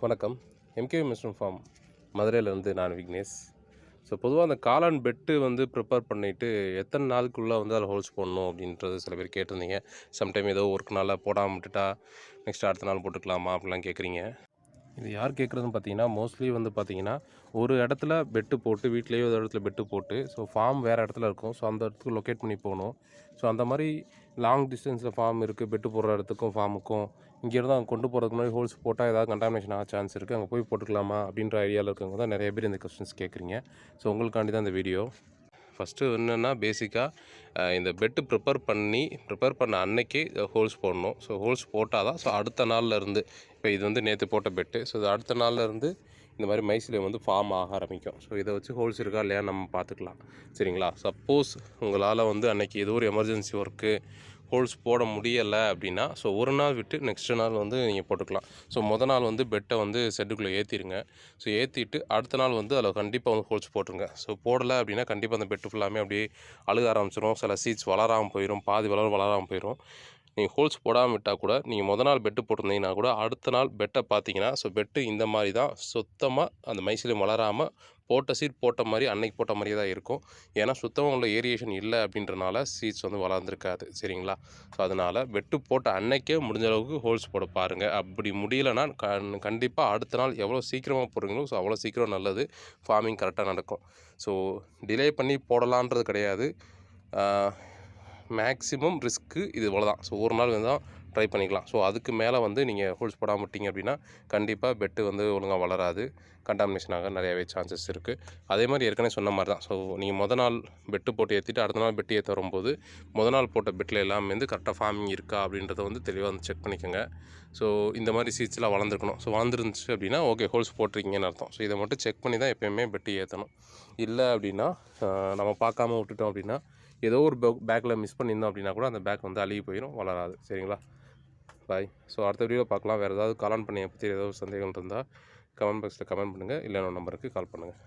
வணக்கம். MK Meshram form மதுரையிலேருந்து நான் விக்னேஷ். ஸோ பொதுவாக அந்த காளான் பெட்டு வந்து ப்ரிப்பேர் பண்ணிவிட்டு எத்தனை நாளுக்குள்ளே வந்து அதில் ஹோல்ஸ் போடணும் அப்படின்றது சில பேர் கேட்டிருந்தீங்க. சம்டைம் ஏதோ ஒர்க் நாளில் போடாமல் விட்டுட்டா நெக்ஸ்ட் அடுத்த நாள் போட்டுக்கலாமா அப்படிலாம் கேட்குறீங்க. இது யார் கேட்குறதுன்னு பார்த்தீங்கன்னா மோஸ்ட்லி வந்து பார்த்தீங்கன்னா ஒரு இடத்துல பெட்டு போட்டு வீட்லேயே ஒரு இடத்துல பெட்டு போட்டு ஸோ ஃபார்ம் வேறு இடத்துல இருக்கும். ஸோ அந்த இடத்துக்கு லொக்கேட் பண்ணி போகணும். ஸோ அந்த மாதிரி லாங் டிஸ்டன்ஸில் ஃபார்ம் இருக்குது பெட்டு போடுற இடத்துக்கும் ஃபார்முக்கும் இங்கேருந்து அங்கே கொண்டு போகிறதுக்கு முன்னாடி ஹோல்ஸ் போட்டால் ஏதாவது கண்டாமினேஷன் ஆக சான்ஸ் இருக்குது அங்கே போய் போட்டுக்கலாமா அப்படின்ற ஐடியாவில் இருக்கவங்க தான் நிறைய பேர் இந்த கொஸ்டின்ஸ் கேட்குறீங்க. ஸோ உங்களுக்காண்டி தான் இந்த வீடியோ ஃபஸ்ட்டு என்னென்னா பேசிக்காக இந்த பெட்டு ப்ரிப்பேர் பண்ணி ப்ரிப்பேர் பண்ண அன்னைக்கே ஹோல்ஸ் போடணும். ஸோ ஹோல்ஸ் போட்டால் தான் ஸோ அடுத்த நாளில் இருந்து இப்போ இது வந்து நேற்று போட்ட பெட்டு ஸோ இது அடுத்த நாளில் இருந்து இந்த மாதிரி மைசிலே வந்து ஃபார்ம் ஆக ஆரம்பிக்கும். ஸோ இதை வச்சு ஹோல்ஸ் இருக்கா இல்லையா நம்ம பார்த்துக்கலாம். சரிங்களா? சப்போஸ் உங்களால் வந்து அன்றைக்கி ஏதோ ஒரு எமர்ஜென்சி ஒர்க்கு ஹோல்ஸ் போட முடியலை அப்படின்னா ஸோ ஒரு நாள் விட்டு நெக்ஸ்ட் நாள் வந்து நீங்கள் போட்டுக்கலாம். ஸோ முத நாள் வந்து பெட்டை வந்து செட்டுக்குள்ளே ஏற்றிடுங்க ஸோ ஏற்றிட்டு அடுத்த நாள் வந்து அதில் கண்டிப்பாக வந்து ஹோல்ஸ் போட்டுருங்க. ஸோ போடலை அப்படின்னா கண்டிப்பாக அந்த பெட்டு ஃபுல்லாமே அப்படியே அழுக ஆரம்பிச்சிடும் சில சீட்ஸ் வளராமல் போயிடும் பாதி வளர வளராமல் போயிடும் நீங்கள் ஹோல்ஸ் போடாமல் விட்டால் கூட நீங்கள் முத நாள் பெட்டு போட்டிருந்தீங்கன்னா கூட அடுத்த நாள் பெட்டை பார்த்தீங்கன்னா ஸோ பெட்டு இந்த மாதிரி தான். சுத்தமாக அந்த மைசிலையும் வளராமல் போட்ட சீட் போட்ட மாதிரி அன்னைக்கு போட்ட மாதிரியே தான் இருக்கும். ஏன்னா சுத்தமாக உள்ள ஏரியேஷன் இல்லை அப்படின்றனால சீட்ஸ் வந்து வளர்ந்துருக்காது. சரிங்களா? ஸோ அதனால் வெட்டு போட்ட அன்னைக்கே முடிஞ்ச அளவுக்கு ஹோல்ஸ் போட பாருங்கள் அப்படி முடியலைன்னா கண் கண்டிப்பாக அடுத்த நாள் எவ்வளோ சீக்கிரமாக போடுறீங்களோ ஸோ அவ்வளோ சீக்கிரம் நல்லது. ஃபார்மிங் கரெக்டாக நடக்கும். ஸோ டிலே பண்ணி போடலான்றது கிடையாது. மேக்ஸிமம் ரிஸ்க்கு இது இவ்வளோ தான் ஸோ ஒரு நாள் வந்து தான் ட்ரை பண்ணிக்கலாம். ஸோ அதுக்கு மேலே வந்து நீங்கள் ஹோல்ஸ் போடாமல் விட்டீங்க அப்படின்னா கண்டிப்பாக பெட்டு வந்து ஒழுங்காக வளராது. கண்டாமினேஷன் ஆக நிறையவே சான்சஸ் இருக்குது அதே மாதிரி ஏற்கனவே சொன்ன மாதிரி தான். ஸோ நீங்கள் முத நாள் பெட்டு போட்டு ஏற்றிட்டு அடுத்த நாள் பெட்டு ஏற்ற வரும்போது முத நாள் போட்ட பெட்டில் எல்லாமே வந்து கரெக்டாக ஃபார்மிங் இருக்கா அப்படின்றத வந்து தெளிவாக வந்து செக் பண்ணிக்கோங்க. ஸோ இந்த மாதிரி சீட்ஸ்லாம் வளர்ந்துருக்கணும். ஸோ வளர்ந்துருந்துச்சு அப்படின்னா ஓகே ஹோல்ஸ் போட்டிருக்கீங்கன்னு அர்த்தம். ஸோ இதை மட்டும் செக் பண்ணி தான் எப்போயுமே பெட்டு ஏற்றணும் இல்லை அப்படின்னா நம்ம பார்க்காம விட்டுட்டோம் அப்படின்னா ஏதோ ஒரு பேக்கில் மிஸ் பண்ணியிருந்தோம் அப்படின்னா கூட அந்த பேக் வந்து அழுகி போயிடும் வளராது. சரிங்களா? பாய் ஸோ அடுத்த வீடியோவில் பார்க்கலாம். வேறு ஏதாவது காலான் பண்ணியை பற்றி ஏதாவது சந்தேகம் இருந்தால் கமெண்ட் பாக்ஸில் கமெண்ட் பண்ணுங்கள் இல்லை என்னோட நம்பருக்கு கால் பண்ணுங்கள்